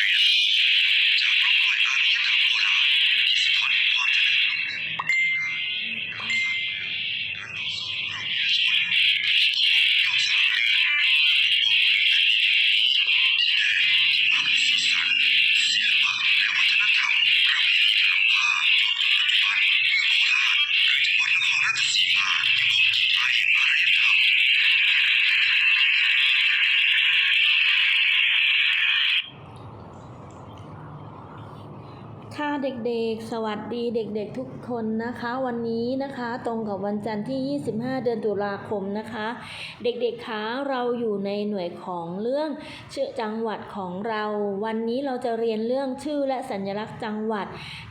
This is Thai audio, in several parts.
จากร่องรอยอารยธรรมโบราณที่สะท้อนความเจริญ เด็กๆ สวัสดีเด็กๆทุกคนนะคะ วันนี้นะคะตรงกับวันจันทร์ที่ 25 เดือนตุลาคมนะคะ เด็กๆคะเราอยู่ในหน่วยของเรื่องชื่อจังหวัดของเรา วันนี้เราจะเรียนเรื่องชื่อและสัญลักษณ์จังหวัด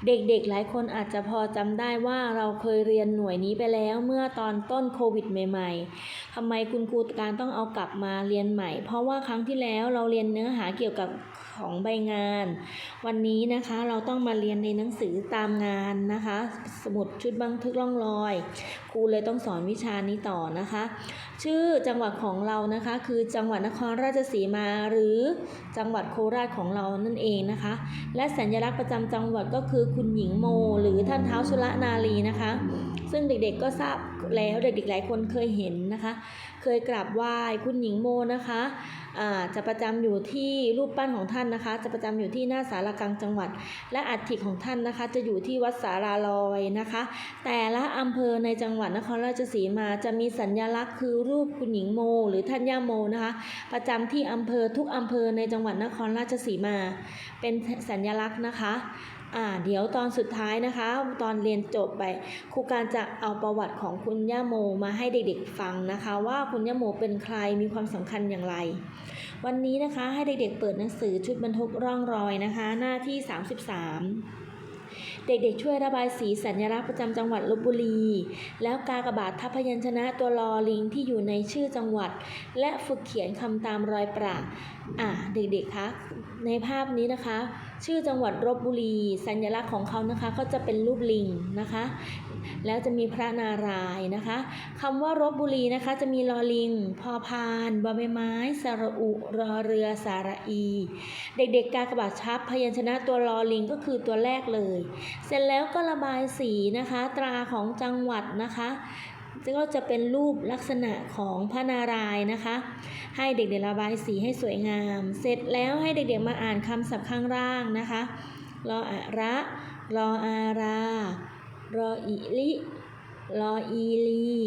เด็กๆ หลายคนอาจจะพอจำได้ว่าเราเคยเรียนหน่วยนี้ไปแล้วเมื่อตอนต้นโควิดใหม่ ๆทำไมคุณครูการต้องเอากลับมาเรียนใหม่ เพราะว่าครั้งที่แล้วเราเรียนเนื้อหาเกี่ยวกับ ของใบงาน วันนี้นะคะเราต้องมาเรียนในหนังสือตามงานนะคะ สมุดชุดบันทึกร่องรอย ครูเลยต้องสอนวิชานี้ต่อนะคะ ชื่อจังหวัดของเรานะคะ คือจังหวัดนครราชสีมาหรือจังหวัดโคราชของเรานั่นเองนะคะ และสัญลักษณ์ประจำจังหวัดก็คือคุณหญิงโม หรือท่านเท้าวชุลนารีนะคะ ซึ่งเด็กๆก็ทราบ แล้วเด็กๆหลายคนเคยเห็นนะคะ เคยกราบไหว้คุณหญิงโมนะคะอ่าจะประจำอยู่ที่รูปปั้นของท่านนะคะ จะประจำอยู่ที่หน้าศาลากลางจังหวัด และอัฐิของท่านนะคะ จะอยู่ที่วัดสาราลอยนะคะ แต่ละอำเภอในจังหวัดนครราชสีมาจะมีสัญลักษณ์คือรูปคุณหญิงโม หรือท่านย่าโมนะคะ ประจำที่อำเภอทุกอำเภอในจังหวัดนครราชสีมา เป็นสัญลักษณ์นะคะ อ่าเดี๋ยวตอนสุดท้ายนะคะ ตอนเรียนจบไปครูการจะเอาประวัติของคุณย่าโมมาให้เด็กๆฟังนะคะ ว่าคุณย่าโมเป็นใครมีความสำคัญอย่างไร วันนี้นะคะให้เด็กๆเปิดหนังสือชุดบรรทุกร่องรอยนะคะ หน้าที่ 33เด็กๆช่วยระบายสีสัญลักษณ์ประจำจังหวัดลบบุรี แล้วกากบาททัพพยัญชนะตัวลอลิงที่อยู่ในชื่อจังหวัด และฝึกเขียนคำตามรอยประอะเด็กๆคะในภาพนี้นะคะ ชื่อจังหวัดลบบุรี สัญลักษณ์ของเขานะคะก็จะเป็นรูปลิงนะคะ แล้วจะมีพระนารายนะคะคำว่ารบบุรีนะคะ จะมีลอลิง พอพานบอใบไม้ สระอุ รอเรือ สาระอี เด็กๆกากระบาทชับพยัญชนะตัวลอลิงก็คือตัวแรกเลย เสร็จแล้วก็ระบายสีนะคะ ตราของจังหวัดนะคะ ก็จะเป็นรูปลักษณะของพระนารายณ์นะคะ ให้เด็กๆระบายสีให้สวยงาม เสร็จแล้วให้เด็กๆมาอ่านคำศัพท์ข้างล่างนะคะรออะระรออารา รออิลิรออีลี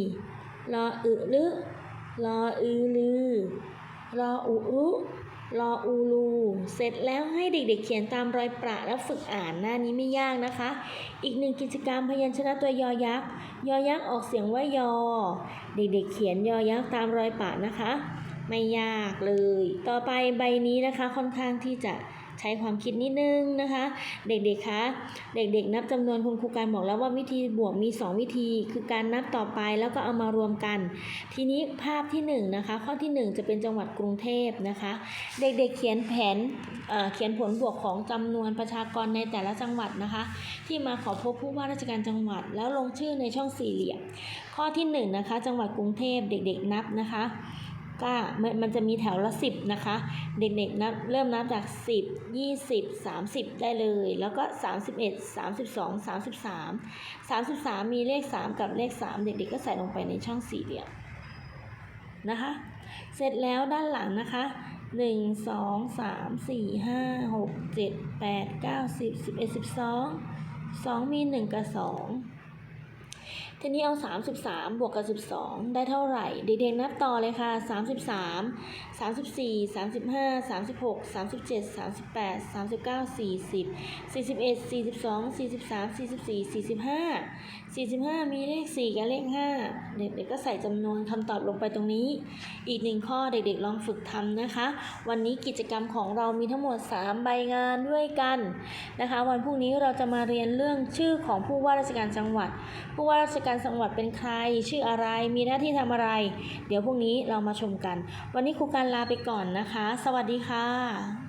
รออึลึรออือลือรออุรุ รออูลูเสร็จแล้วให้เด็กๆ เขียนตามรอยประแล้วฝึกอ่านหน้านี้ไม่ยากนะคะ อีกหนึ่งกิจกรรมพยัญชนะตัวยอยักษ์ยอยักษ์ออกเสียงว่ายอ เด็กๆ เขียนยอยักษ์ตามรอยปะนะคะ ไม่ยากเลย ต่อไปใบนี้นะคะค่อนข้างที่จะ ใช้ความคิดนิดนึงนะคะ เด็กๆคะเด็กๆ นับจำนวนคุณครูการบอกแล้วว่าวิธีบวกมี 2 วิธี คือการนับต่อไปแล้วก็เอามารวมกัน ทีนี้ภาพที่1นะคะข้อที่ 1 จะเป็นจังหวัดกรุงเทพนะคะ เด็กๆเขียนแผนเเขียนผลบวกของจำนวนประชากรในแต่ละจังหวัดนะคะ ที่มาขอพบผู้ว่าราชการจังหวัด แล้วลงชื่อในช่องสี่เหลี่ยมข้อที่1นะคะจังหวัดกรุงเทพเด็กๆนับนะคะ ก็มันมันจะมีแถวละ 10 นะคะ เด็กๆนับเริ่มนับจาก 10 20 30 ได้เลย แล้วก็ 31 32 33 33 มีเลข 3 กับเลข 3 เด็กๆก็ใส่ลงไปในช่องสี่เหลี่ยมนะคะ เสร็จแล้วด้านหลังนะคะ1 2 3 4 5 6 7 8 9 10 11 12 2มี1กับ2 ทีนี้เอา 33 บวกกับ 12 ได้เท่าไหร่ เด็กๆนับต่อเลยค่ะ 33 34 35 36 37 38 39 40 41 42 43 44 45 45 มีเลข 4 กับเลข 5 เด็กๆก็ใส่จำนวนคำตอบลงไปตรงนี้ อีกหนึ่งข้อเด็กๆลองฝึกทำนะคะ วันนี้กิจกรรมของเรามีทั้งหมด 3 ใบงานด้วยกันนะคะ วันพรุ่งนี้เราจะมาเรียนเรื่องชื่อของผู้ว่าราชการจังหวัด ผู้ว่าราชการจังหวัดเป็นใคร ชื่ออะไร มีหน้าที่ทำอะไร เดี๋ยวพรุ่งนี้เรามาชมกัน วันนี้ครูการลาไปก่อนนะคะ สวัสดีค่ะ